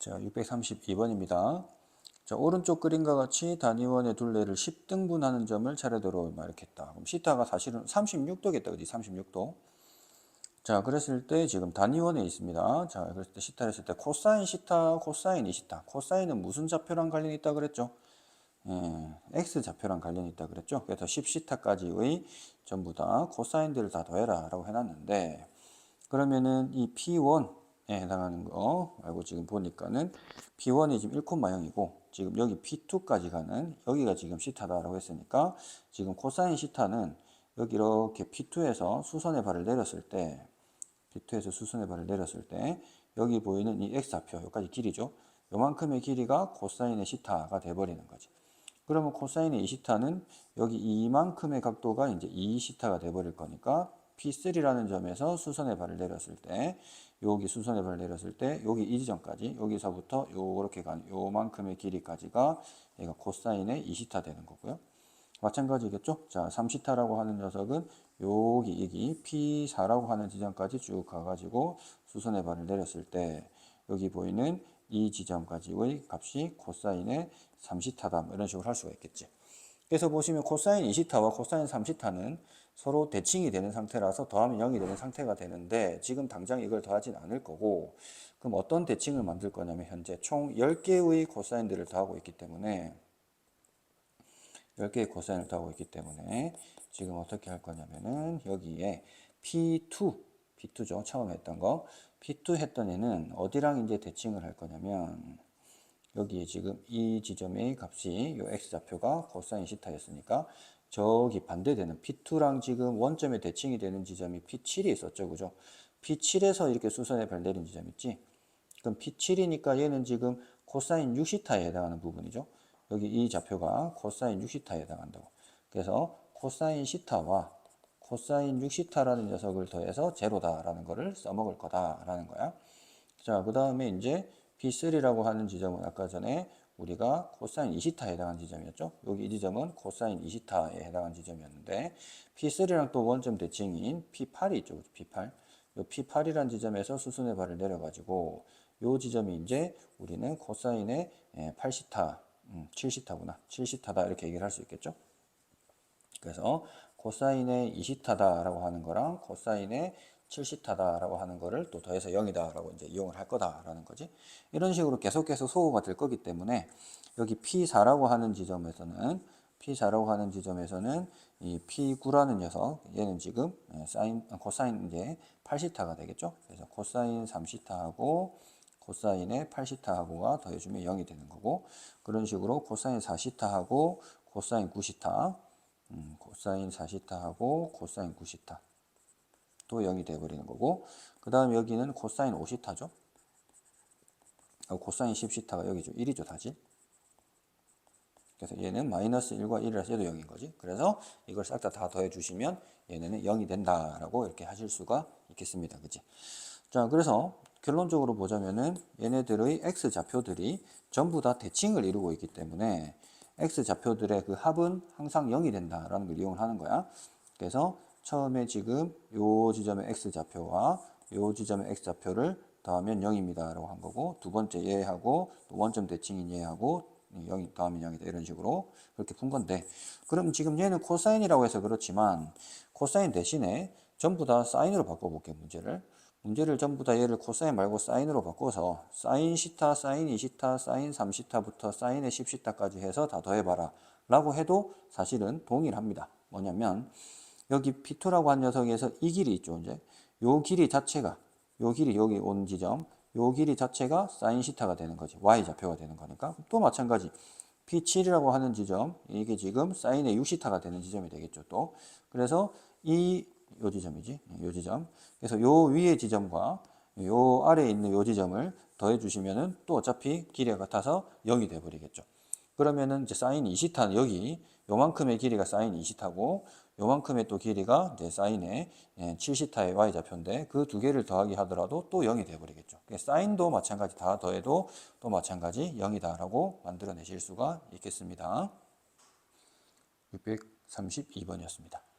자, 632번입니다. 자, 오른쪽 그림과 같이 단위원의 둘레를 10등분하는 점을 차례대로 했다. 그럼 시타가 사실은 36도겠다. 그지? 36도. 자, 그랬을 때 지금 단위원에 있습니다. 자, 그랬을 때 시타를 했을 때 코사인 시타, 코사인 이시타. 코사인은 무슨 좌표랑 관련이 있다 그랬죠? 예, x 좌표랑 관련이 있다 그랬죠? 그래서 10시타까지의 전부 다 코사인들을 다 더해라 라고 해놨는데 그러면은 이 P1에 해당하는 거 알고 지금 보니까는 P1이 지금 1콤마0이고 지금 여기 P2까지 가는 여기가 지금 시타다라고 했으니까 지금 코사인 시타는 여기 이렇게 P2에서 수선의 발을 내렸을 때 P2에서 수선의 발을 내렸을 때 여기 보이는 이 X좌표 여기까지 길이죠. 요만큼의 길이가 코사인의 시타가 돼버리는 거지. 그러면 코사인의 2시타는 여기 이만큼의 각도가 이제 2시타가 돼버릴 거니까 P3라는 점에서 수선의 발을 내렸을 때 여기 수선의 발을 내렸을 때 여기 이 지점까지 여기서부터 요렇게 간 요만큼의 길이까지가 얘가 코사인의 2시타 되는 거고요. 마찬가지겠죠? 자, 3시타라고 하는 녀석은 여기 여기 P4라고 하는 지점까지 쭉 가가지고 수선의 발을 내렸을 때 여기 보이는 이 지점까지의 값이 코사인의 3시타다 뭐 이런 식으로 할 수가 있겠지. 그래서 보시면 코사인 2시타와 코사인 3시타는 서로 대칭이 되는 상태라서 더하면 0이 되는 상태가 되는데 지금 당장 이걸 더하진 않을 거고 그럼 어떤 대칭을 만들 거냐면 현재 총 10개의 코사인들을 더하고 있기 때문에 10개의 코사인을 더하고 있기 때문에 지금 어떻게 할 거냐면은 여기에 P2, P2죠. 처음 했던 거. P2 했던 애는 어디랑 이제 대칭을 할 거냐면 여기에 지금 이 지점의 값이 요 x좌표가 코사인 시타였으니까 저기 반대되는 P2랑 지금 원점에 대칭이 되는 지점이 P7이 있었죠. 그죠? P7에서 이렇게 수선에 발 내린 지점 있지? 그럼 P7이니까 얘는 지금 코사인 6시타에 해당하는 부분이죠. 여기 이 좌표가 코사인 6시타에 해당한다고. 그래서 코사인 시타와 코사인 6시타라는 녀석을 더해서 제로다라는 거를 써먹을 거다라는 거야. 자, 그 다음에 이제 P3라고 하는 지점은 아까 전에 우리가 코사인 2시타에 해당하는 지점이었죠. 여기 이 지점은 코사인 2시타에 해당하는 지점이었는데 P3랑 또 원점 대칭인 P8이 있죠. P8. 요 P8이라는 지점에서 수순의 발을 내려가지고 요 지점이 이제 우리는 코사인의 8시타, 음, 7시타구나. 7시타다 이렇게 얘기를 할 수 있겠죠. 그래서 코사인의 2시타다라고 하는 거랑 코사인의 7시타다라고 하는 거를 또 더해서 0이다라고 이제 이용을 할 거다라는 거지. 이런 식으로 계속 계속 소거가 될 거기 때문에 여기 P4라고 하는 지점에서는 P4라고 하는 지점에서는 이 P9라는 녀석 얘는 지금 사인 코사인 이제 8시타가 되겠죠. 그래서 코사인 3시타하고 코사인의 8시타하고가 더해주면 0이 되는 거고 그런 식으로 코사인 4시타하고 코사인 9시타 음, 코사인 4시타하고 코사인 9시타 또 0이 되어버리는 거고 그 다음 여기는 코사인 5시타죠? 어, 코사인 10시타가 여기죠. 1이죠 다지 그래서 얘는 마이너스 1과 1이라서 얘도 0인 거지. 그래서 이걸 싹 다 다 더해 주시면 얘네는 0이 된다라고 이렇게 하실 수가 있겠습니다. 그지 자 그래서 결론적으로 보자면은 얘네들의 x 좌표들이 전부 다 대칭을 이루고 있기 때문에 x 좌표들의 그 합은 항상 0이 된다라는 걸 이용을 하는 거야. 그래서 처음에 지금 요 지점의 x 좌표와 요 지점의 x 좌표를 더하면 0입니다 라고 한 거고 두 번째 얘하고 원점 대칭인 얘하고 0이 더하면 0이다. 이런 식으로 그렇게 푼 건데 그럼 지금 얘는 코사인이라고 해서 그렇지만 코사인 대신에 전부 다 사인으로 바꿔볼게 문제를. 문제를 전부 다 얘를 코사인 말고 사인으로 바꿔서 사인 시타, 사인 2시타, 사인 3시타부터 사인의 10시타까지 해서 다 더해봐라. 라고 해도 사실은 동일합니다. 뭐냐면 여기 P2라고 한 녀석에서 이 길이 있죠. 이제 요 길이 자체가 요 길이 여기 온 지점 요 길이 자체가 사인 시타가 되는 거지. Y 좌표가 되는 거니까 또 마찬가지 P7이라고 하는 지점 이게 지금 사인의 6시타가 되는 지점이 되겠죠. 또 그래서 이 요 지점이지. 요 지점. 그래서 요 위의 지점과 요 아래에 있는 요 지점을 더해 주시면은 또 어차피 길이가 같아서 0이 돼 버리겠죠. 그러면은 이제 사인 2시타는 여기 요만큼의 길이가 사인 2시타고 요만큼의 또 길이가 이제 사인의 7시타의 y 좌표인데 그 두 개를 더하기 하더라도 또 0이 돼 버리겠죠. 사인도 마찬가지 다 더해도 또 마찬가지 0이다라고 만들어내실 수가 있겠습니다. 632번이었습니다.